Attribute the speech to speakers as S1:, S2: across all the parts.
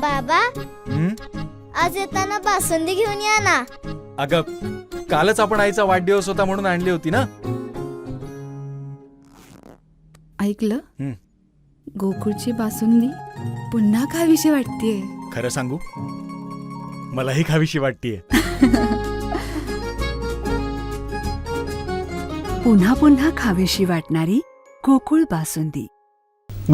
S1: बाबा.
S2: हं?
S1: आज येताना बासुंदी घेऊन या ना.
S2: अगं कालच आपण आईचा वाढदिवस होता म्हणून आणली होती ना?
S3: ऐकलं?
S2: हं.
S3: गोकुळची बासुंदी पुन्हा खावीशी वाटतेय.
S2: खरं सांगू? मलाही खावीशी वाटतीये.
S3: पुन्हा पुन्हा खावीशी वाटणारी गोकुळ बासुंदी.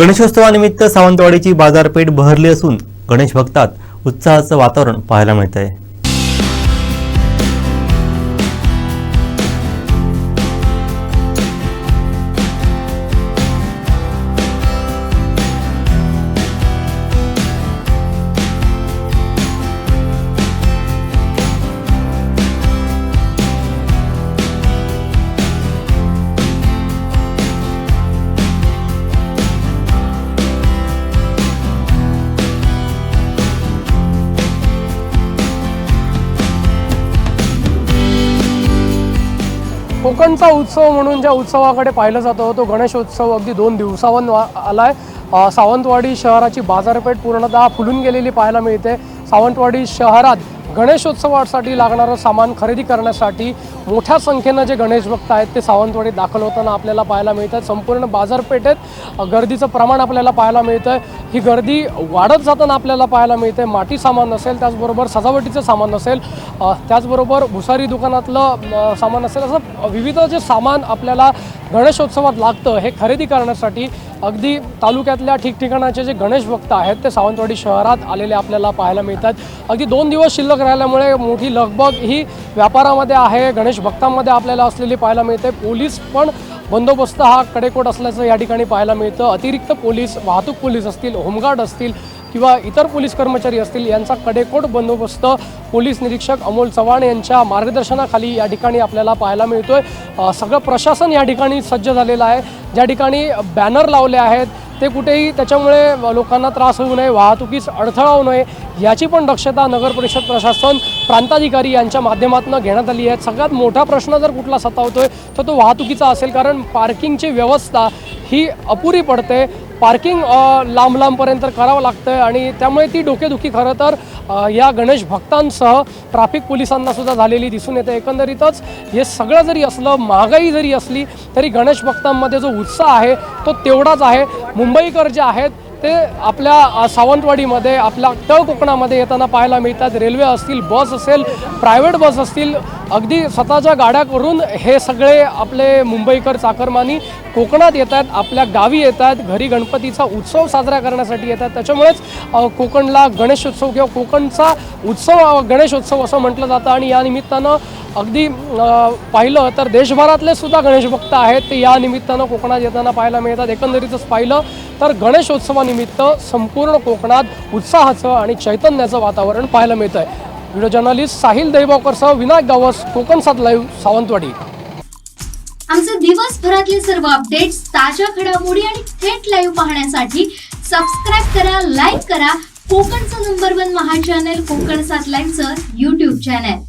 S4: गणेशोत्सवानिमित्त सावंतवाडीची बाजारपेठ बहरली असून गणेश भक्तात उत्साहाचं वातावरण पाहायला मिळत आहे
S5: कोकणचा उत्सव म्हणून ज्या उत्सवाकडे पाहिलं जातं तो गणेशोत्सव अगदी दोन दिवसावर वा- आलाय. सावंतवाडी शहराची बाजारपेठ पूर्णतः फुलून गेलेली पाहायला मिळते. सावंतवाडी शहरात गणेशोत्सवासाठी लागणारं सामान खरेदी करण्यासाठी मोठ्या संख्येनं जे गणेश भक्त आहेत ते सावंतवाडीत दाखल होताना आपल्याला पाहायला मिळतात संपूर्ण बाजारपेठेत गर्दीचं प्रमाण आपल्याला पाहायला मिळतं ही गर्दी वाढत जाताना आपल्याला पाहायला मिळते माटी सामान असेल त्याचबरोबर सजावटीचं सामान असेल त्याचबरोबर भुसारी दुकानातलं सामान असेल असं विविध जे सामान आपल्याला गणेशोत्सवात लागतं हे खरेदी करण्यासाठी अगदी तालुक्यातल्या ठिकठिकाणाचे जे गणेश भक्त आहेत ते सावंतवाडी शहरात आलेले आपल्याला पाहायला मिळतात. अगदी दोन दिवस शिल्लक राहिल्यामुळे मोठी लगबग ही व्यापारामध्ये आहे गणेश भक्तांमध्ये आपल्याला असलेली पाहायला मिळते. पोलीस पण बंदोबस्त हा कडेकोट असल्याचं या ठिकाणी पाहायला मिळतं. अतिरिक्त पोलीस वाहतूक पोलीस असतील होमगार्ड असतील किंवा इतर पोलीस कर्मचारी असतील यांचा कडेकोट बंदोबस्त पोलीस निरीक्षक अमोल चव्हाण यांच्या मार्गदर्शनाखाली या ठिकाणी आपल्याला पाहायला मिळतोय. आहे सगळं प्रशासन या ठिकाणी सज्ज झालेलं आहे. ज्या ठिकाणी बॅनर लावले आहेत ते कुठेही त्याच्यामुळे लोकांना त्रास होऊ नये वाहतुकीस अडथळा होऊ नये याची पण दक्षता नगर परिषद प्रशासन प्रांताधिकारी यांच्या माध्यमातून घेण्यात आली आहे. सगळ्यात मोठा प्रश्न जर कुठला सतावतोय तर तो वाहतुकीचा असेल कारण पार्किंगची व्यवस्था ही अपुरी पडते. पार्किंग लांब लांबपर्यंत करावं लागतं आहे आणि त्यामुळे ती डोकेदुखी खरं तर या गणेश भक्तांसह ट्रॅफिक पोलिसांना सुद्धा झालेली दिसून येते. एकंदरीतच हे सगळं जरी असलं महागाई जरी असली तरी गणेश भक्तांमध्ये जो उत्साह आहे तो तेवढाच आहे. मुंबईकर जे आहेत ते आपल्या सावंतवाडीमध्ये आपल्या तळ कोकणामध्ये येताना पाहायला मिळतात. रेल्वे असतील बस असेल प्रायव्हेट बस असतील अगदी स्वतःच्या गाड्या करून हे सगळे आपले मुंबईकर चाकरमानी कोकणात येत आहेत आपल्या गावी येत आहेत घरी गणपतीचा उत्सव साजरा करण्यासाठी येतात. त्याच्यामुळेच कोकणला गणेशोत्सव किंवा कोकणचा उत्सव गणेशोत्सव असं म्हटलं जातं. आणि या निमित्तानं अगदी पाहिलं तर देशभरातले सुद्धा गणेशभक्त आहेत. ते या निमित्तानं कोकणात येताना पाहायला मिळतात. एकंदरीतच पाहिलं तर गणेशोत्सवानिमित्त संपूर्ण कोकणात उत्साहाचं आणि चैतन्याचं वातावरण पाहायला मिळतं आहे व्हिडिओ जर्नलिस्ट साहिल दैबावकरसह विनायक गावस कोकण सात लाईव्ह सावंतवाडी.
S6: आमचे दिवसभरातले सर्व अपडेट्स ताज्या घडामोडी आणि थेट लाईव्ह पाहण्यासाठी सबस्क्राईब करा लाईक करा. कोकणचं नंबर वन महा चॅनल कोकण सात लाईव्हचं युट्यूब चॅनल